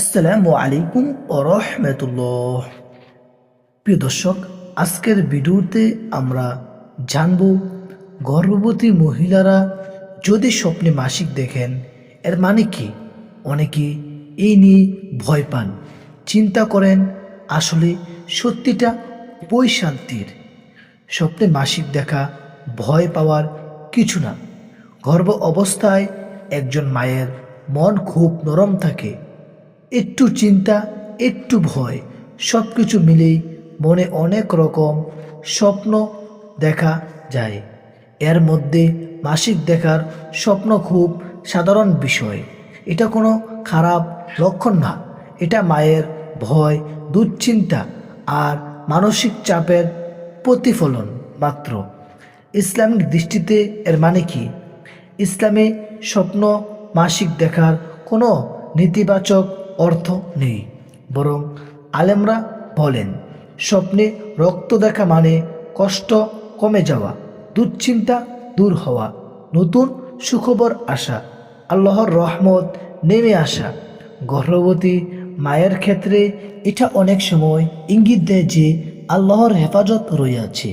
আসসালামু আলাইকুম ও রহমতুল্লাহ। প্রিয় দর্শক, আজকের ভিডিওতে আমরা জানব, গর্ভবতী মহিলারা যদি স্বপ্নে মাসিক দেখেন, এর মানে কি? অনেকে এই নিয়ে ভয় পান। চিন্তা করেন, আসলে সত্যিটা বই শান্তির। স্বপ্নে মাসিক দেখা ভয় পাওয়ার কিছু না। গর্ভ অবস্থায় একজন মায়ের মন খুব নরম থাকে। একটু চিন্তা, একটু ভয় সব কিছু মিলেই মনে অনেক রকম স্বপ্ন দেখা যায়। এর মধ্যে মাসিক দেখার স্বপ্ন খুব সাধারণ বিষয়। এটা কোনো খারাপ লক্ষণ না। এটা মায়ের ভয়, দুশ্চিন্তা আর মানসিক চাপের প্রতিফলন মাত্র। ইসলামিক দৃষ্টিতে এর মানে কি? ইসলামে স্বপ্ন মাসিক দেখার কোনো নেতিবাচক অর্থ নেই, বরং আলেমরা বলেন, স্বপ্নে রক্ত দেখা মানে কষ্ট কমে যাওয়া, দুশ্চিন্তা দূর হওয়া, নতুন সুখবর আসা, আল্লাহর রহমত নেমে আসা। গর্ভবতী মায়ের ক্ষেত্রে এটা অনেক সময় ইঙ্গিত দেয় যে আল্লাহর হেফাজত রয়েছে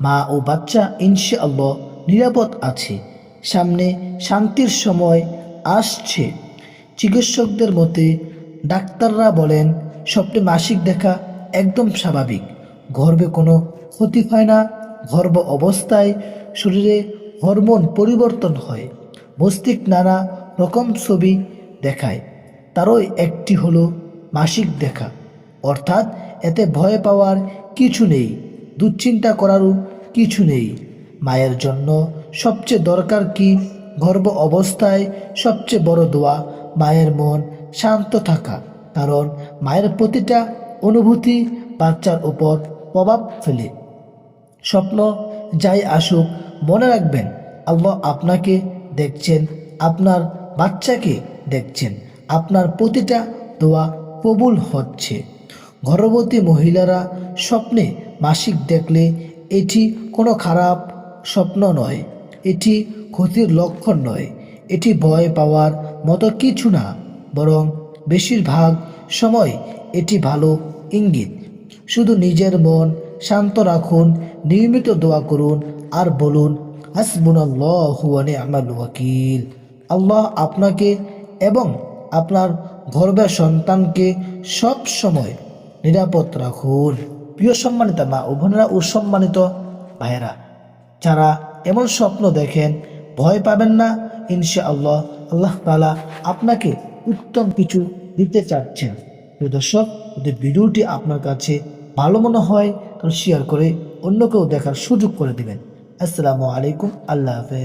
মা ও বাচ্চা ইনশা আল্লাহ নিরাপদ আছে, সামনে শান্তির সময় আসছে। চিকিৎসকদের মতে, ডাক্তাররা বলেন স্বপ্নে মাসিক দেখা একদম স্বাভাবিক। গর্ভে কোনো ক্ষতি হয় না। গর্ভ অবস্থায় শরীরে হরমোন পরিবর্তন হয়। মস্তিষ্ক নানা রকম ছবি দেখায়। তারও একটি হলো মাসিক দেখা। অর্থাৎ এতে ভয় পাওয়ার কিছু নেই, দুশ্চিন্তা করারও কিছু নেই। মায়ের জন্য সবচেয়ে দরকার কি? গর্ভ অবস্থায় সবচেয়ে বড় দোয়া মায়ের মন শান্ত থাকা। কারণ মায়ের প্রতিটা অনুভূতি বাচ্চার উপর প্রভাব ফেলে। স্বপ্ন যাই আসুক, মনে রাখবেন, আল্লাহ আপনাকে দেখছেন, আপনার বাচ্চাকে দেখছেন, আপনার প্রতিটা দোয়া কবুল হচ্ছে। গর্ভবতী মহিলারা স্বপ্নে মাসিক দেখলে এটি কোনো খারাপ স্বপ্ন নয়, এটি ক্ষতির লক্ষণ নয়, এটি ভয় পাওয়ার মতো কিছু না, বরং বেশিরভাগ সময় এটি ভালো ইঙ্গিত। শুধু নিজের মন শান্ত রাখুন, নিয়মিত দোয়া করুন আর বলুন হাসবুনাল্লাহুয়ানি আমার ওয়াকিল। আল্লাহ আপনাকে এবং আপনার গর্বের সন্তানকে সব সময় নিরাপদ রাখুন। প্রিয় সম্মানিত মা ও বোনেরা ও সম্মানিত ভাইয়েরা, যারা এমন স্বপ্ন দেখেন, ভয় পাবেন না ইনশা আল্লাহ আল্লাহ তালা আপনাকে উত্তম কিছু দিতে চাচ্ছেন। প্রিয় দর্শক, যদি ভিডিওটি আপনার কাছে ভালো মনে হয়, তাহলে শেয়ার করে অন্য কেউ দেখার সুযোগ করে দিবেন। আসসালামু আলাইকুম, আল্লাহ হাফেজ।